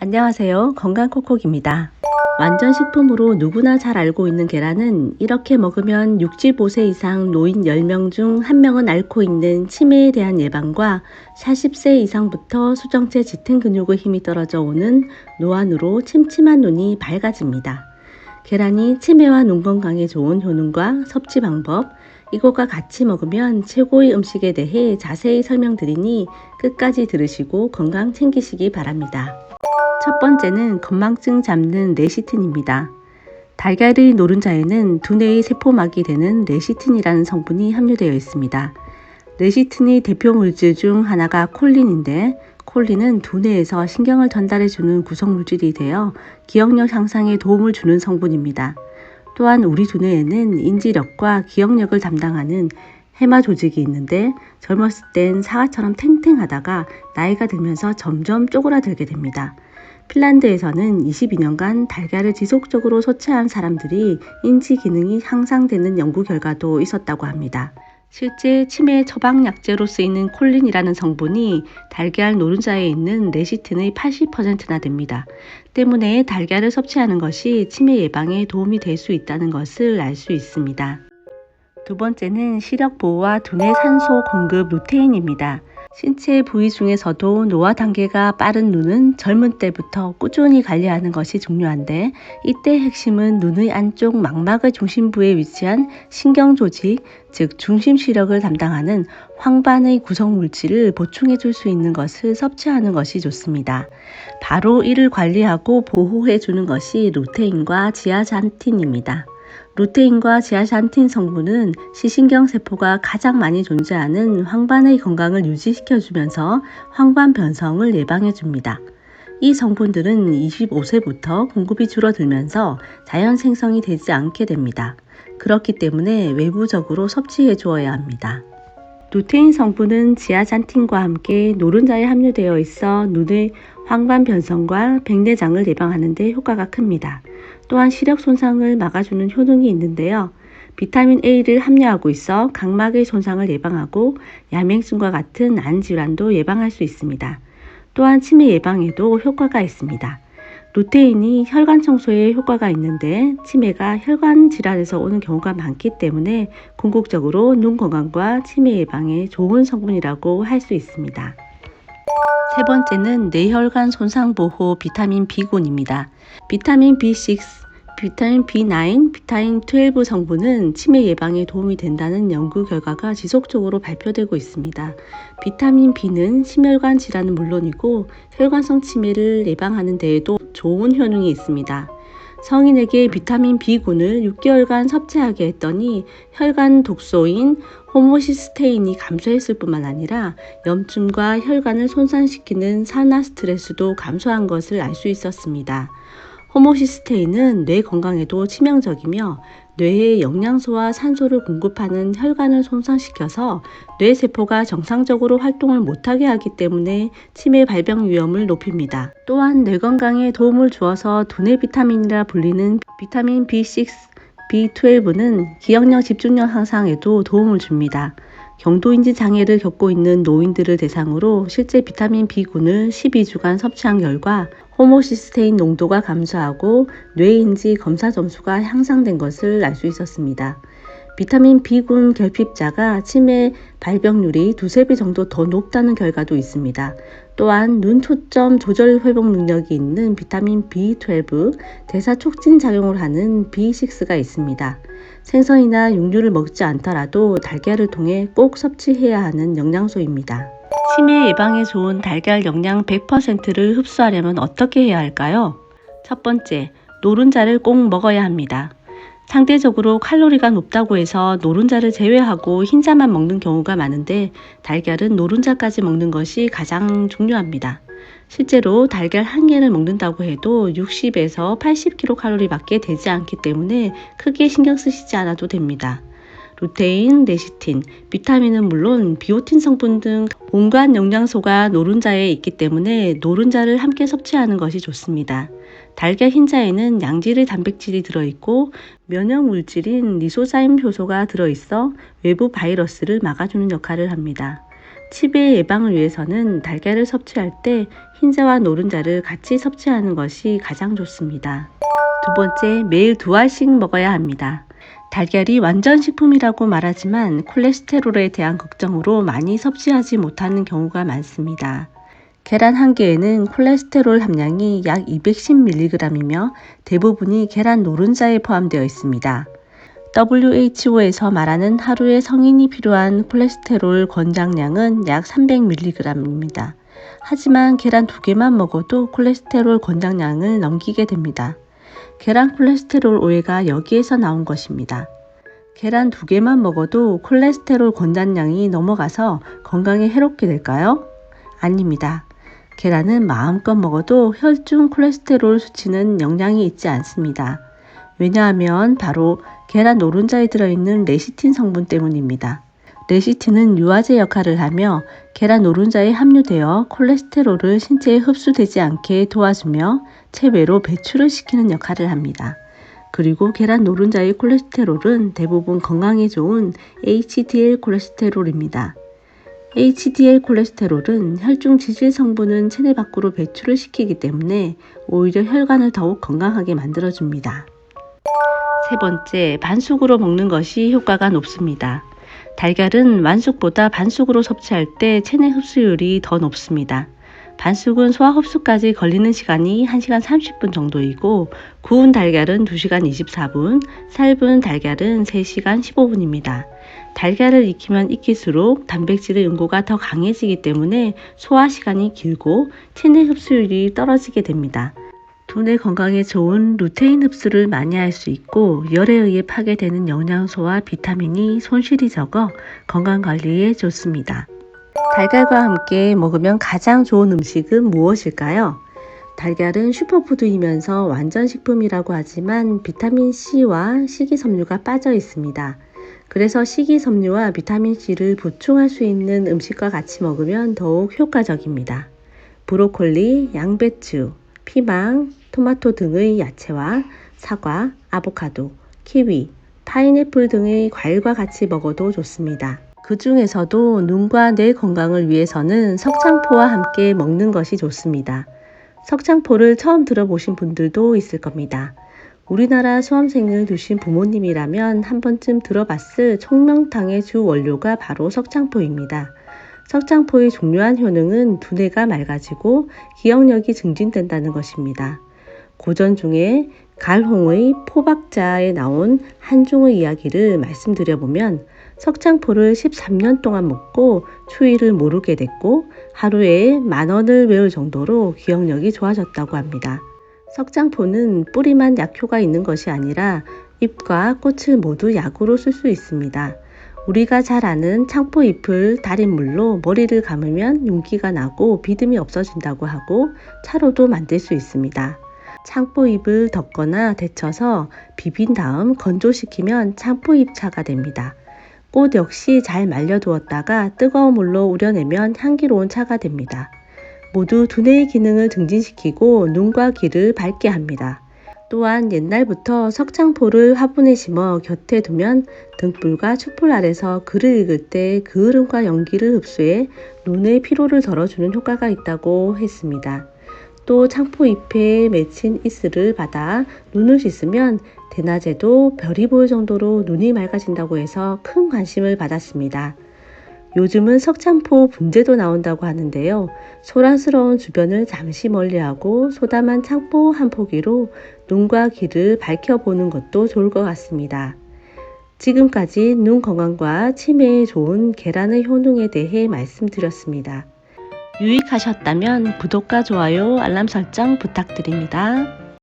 안녕하세요. 건강콕콕입니다. 완전 식품으로 누구나 잘 알고 있는 계란은 이렇게 먹으면 65세 이상 노인 10명 중 1명은 앓고 있는 치매에 대한 예방과 40세 이상부터 수정체 짙은 근육의 힘이 떨어져 오는 노안으로 침침한 눈이 밝아집니다. 계란이 치매와 눈 건강에 좋은 효능과 섭취 방법, 이것과 같이 먹으면 최고의 음식에 대해 자세히 설명드리니 끝까지 들으시고 건강 챙기시기 바랍니다. 첫 번째는 건망증 잡는 레시틴입니다. 달걀의 노른자에는 두뇌의 세포막이 되는 레시틴이라는 성분이 함유되어 있습니다. 레시틴의 대표 물질 중 하나가 콜린인데 콜린은 두뇌에서 신경을 전달해주는 구성물질이 되어 기억력 향상에 도움을 주는 성분입니다. 또한 우리 두뇌에는 인지력과 기억력을 담당하는 해마 조직이 있는데 젊었을 땐 사과처럼 탱탱하다가 나이가 들면서 점점 쪼그라들게 됩니다. 핀란드에서는 22년간 달걀을 지속적으로 섭취한 사람들이 인지 기능이 향상되는 연구 결과도 있었다고 합니다. 실제 치매 처방 약제로 쓰이는 콜린이라는 성분이 달걀 노른자에 있는 레시틴의 80%나 됩니다. 때문에 달걀을 섭취하는 것이 치매 예방에 도움이 될 수 있다는 것을 알 수 있습니다. 두 번째는 시력 보호와 두뇌 산소 공급 루테인입니다. 신체 부위 중에서도 노화 단계가 빠른 눈은 젊은 때부터 꾸준히 관리하는 것이 중요한데 이때 핵심은 눈의 안쪽 망막의 중심부에 위치한 신경 조직, 즉 중심 시력을 담당하는 황반의 구성 물질을 보충해 줄 수 있는 것을 섭취하는 것이 좋습니다. 바로 이를 관리하고 보호해 주는 것이 루테인과 지아잔틴입니다. 루테인과 지아산틴 성분은 시신경 세포가 가장 많이 존재하는 황반의 건강을 유지시켜주면서 황반 변성을 예방해줍니다. 이 성분들은 25세부터 공급이 줄어들면서 자연 생성이 되지 않게 됩니다. 그렇기 때문에 외부적으로 섭취해 주어야 합니다. 루테인 성분은 지아잔틴과 함께 노른자에 함유되어 있어 눈의 황반 변성과 백내장을 예방하는 데 효과가 큽니다. 또한 시력 손상을 막아주는 효능이 있는데요. 비타민 A를 함유하고 있어 각막의 손상을 예방하고 야맹증과 같은 안 질환도 예방할 수 있습니다. 또한 치매 예방에도 효과가 있습니다. 루테인이 혈관 청소에 효과가 있는데 치매가 혈관 질환에서 오는 경우가 많기 때문에 궁극적으로 눈 건강과 치매 예방에 좋은 성분이라고 할 수 있습니다. 세 번째는 뇌혈관 손상 보호 비타민 B군입니다. 비타민 B6, 비타민 B9, 비타민 12 성분은 치매 예방에 도움이 된다는 연구 결과가 지속적으로 발표되고 있습니다. 비타민 B는 심혈관 질환은 물론이고 혈관성 치매를 예방하는 데에도 좋은 효능이 있습니다. 성인에게 비타민 B군을 6개월간 섭취하게 했더니 혈관 독소인 호모시스테인이 감소했을 뿐만 아니라 염증과 혈관을 손상시키는 산화 스트레스도 감소한 것을 알 수 있었습니다. 호모시스테인은 뇌 건강에도 치명적이며 뇌에 영양소와 산소를 공급하는 혈관을 손상시켜서 뇌세포가 정상적으로 활동을 못하게 하기 때문에 치매 발병 위험을 높입니다. 또한 뇌 건강에 도움을 주어서 두뇌 비타민이라 불리는 비타민 B6, B12는 기억력, 집중력 향상에도 도움을 줍니다. 경도인지 장애를 겪고 있는 노인들을 대상으로 실제 비타민 B군을 12주간 섭취한 결과 호모시스테인 농도가 감소하고 뇌인지 검사 점수가 향상된 것을 알 수 있었습니다. 비타민 B군 결핍자가 치매 발병률이 두세 배 정도 더 높다는 결과도 있습니다. 또한 눈 초점 조절 회복 능력이 있는 비타민 B12, 대사 촉진 작용을 하는 B6가 있습니다. 생선이나 육류를 먹지 않더라도 달걀을 통해 꼭 섭취해야 하는 영양소입니다. 치매 예방에 좋은 달걀 영양 100%를 흡수하려면 어떻게 해야 할까요? 첫 번째, 노른자를 꼭 먹어야 합니다. 상대적으로 칼로리가 높다고 해서 노른자를 제외하고 흰자만 먹는 경우가 많은데 달걀은 노른자까지 먹는 것이 가장 중요합니다. 실제로 달걀 한 개를 먹는다고 해도 60에서 80kcal 밖에 되지 않기 때문에 크게 신경 쓰시지 않아도 됩니다. 루테인, 레시틴, 비타민은 물론 비오틴 성분 등 온갖 영양소가 노른자에 있기 때문에 노른자를 함께 섭취하는 것이 좋습니다. 달걀 흰자에는 양질의 단백질이 들어있고 면역 물질인 리소자임 효소가 들어있어 외부 바이러스를 막아주는 역할을 합니다. 치매 예방을 위해서는 달걀을 섭취할 때 흰자와 노른자를 같이 섭취하는 것이 가장 좋습니다. 두 번째, 매일 두 알씩 먹어야 합니다. 달걀이 완전 식품이라고 말하지만 콜레스테롤에 대한 걱정으로 많이 섭취하지 못하는 경우가 많습니다. 계란 한 개에는 콜레스테롤 함량이 약 210mg이며 대부분이 계란 노른자에 포함되어 있습니다. WHO에서 말하는 하루에 성인이 필요한 콜레스테롤 권장량은 약 300mg입니다. 하지만 계란 두 개만 먹어도 콜레스테롤 권장량을 넘기게 됩니다. 계란 콜레스테롤 오해가 여기에서 나온 것입니다. 계란 두 개만 먹어도 콜레스테롤 권장량이 넘어가서 건강에 해롭게 될까요? 아닙니다. 계란은 마음껏 먹어도 혈중 콜레스테롤 수치는 영향이 있지 않습니다. 왜냐하면 바로 계란 노른자에 들어있는 레시틴 성분 때문입니다. 레시틴은 유화제 역할을 하며 계란 노른자에 함유되어 콜레스테롤을 신체에 흡수되지 않게 도와주며 체외로 배출을 시키는 역할을 합니다. 그리고 계란 노른자의 콜레스테롤은 대부분 건강에 좋은 HDL 콜레스테롤입니다. HDL 콜레스테롤은 혈중 지질 성분은 체내 밖으로 배출을 시키기 때문에 오히려 혈관을 더욱 건강하게 만들어줍니다. 세 번째, 반숙으로 먹는 것이 효과가 높습니다. 달걀은 완숙보다 반숙으로 섭취할 때 체내 흡수율이 더 높습니다. 반숙은 소화 흡수까지 걸리는 시간이 1시간 30분 정도이고 구운 달걀은 2시간 24분, 삶은 달걀은 3시간 15분입니다. 달걀을 익히면 익힐수록 단백질의 응고가 더 강해지기 때문에 소화 시간이 길고 체내 흡수율이 떨어지게 됩니다. 두뇌 건강에 좋은 루테인 흡수를 많이 할 수 있고 열에 의해 파괴되는 영양소와 비타민이 손실이 적어 건강 관리에 좋습니다. 달걀과 함께 먹으면 가장 좋은 음식은 무엇일까요? 달걀은 슈퍼푸드이면서 완전 식품이라고 하지만 비타민 C와 식이섬유가 빠져 있습니다. 그래서 식이섬유와 비타민 C를 보충할 수 있는 음식과 같이 먹으면 더욱 효과적입니다. 브로콜리, 양배추, 피망, 토마토 등의 야채와 사과, 아보카도, 키위, 파인애플 등의 과일과 같이 먹어도 좋습니다. 그 중에서도 눈과 뇌 건강을 위해서는 석창포와 함께 먹는 것이 좋습니다. 석창포를 처음 들어보신 분들도 있을 겁니다. 우리나라 수험생을 두신 부모님이라면 한 번쯤 들어봤을 청명탕의 주 원료가 바로 석창포입니다. 석창포의 중요한 효능은 두뇌가 맑아지고 기억력이 증진된다는 것입니다. 고전 중에 갈홍의 포박자에 나온 한중의 이야기를 말씀드려보면 석창포를 13년 동안 먹고 추위를 모르게 됐고 하루에 만 원을 외울 정도로 기억력이 좋아졌다고 합니다. 석창포는 뿌리만 약효가 있는 것이 아니라 잎과 꽃을 모두 약으로 쓸 수 있습니다. 우리가 잘 아는 창포 잎을 달인 물로 머리를 감으면 윤기가 나고 비듬이 없어진다고 하고 차로도 만들 수 있습니다. 창포잎을 덮거나 데쳐서 비빈 다음 건조시키면 창포잎차가 됩니다. 꽃 역시 잘 말려두었다가 뜨거운 물로 우려내면 향기로운 차가 됩니다. 모두 두뇌의 기능을 증진시키고 눈과 귀를 밝게 합니다. 또한 옛날부터 석창포를 화분에 심어 곁에 두면 등불과 촛불 아래서 글을 읽을 때 그 흐름과 연기를 흡수해 눈의 피로를 덜어주는 효과가 있다고 했습니다. 또 창포 잎에 맺힌 이슬을 받아 눈을 씻으면 대낮에도 별이 보일 정도로 눈이 맑아진다고 해서 큰 관심을 받았습니다. 요즘은 석창포 분재도 나온다고 하는데요. 소란스러운 주변을 잠시 멀리하고 소담한 창포 한 포기로 눈과 귀를 밝혀보는 것도 좋을 것 같습니다. 지금까지 눈 건강과 치매에 좋은 계란의 효능에 대해 말씀드렸습니다. 유익하셨다면 구독과 좋아요, 알람 설정 부탁드립니다.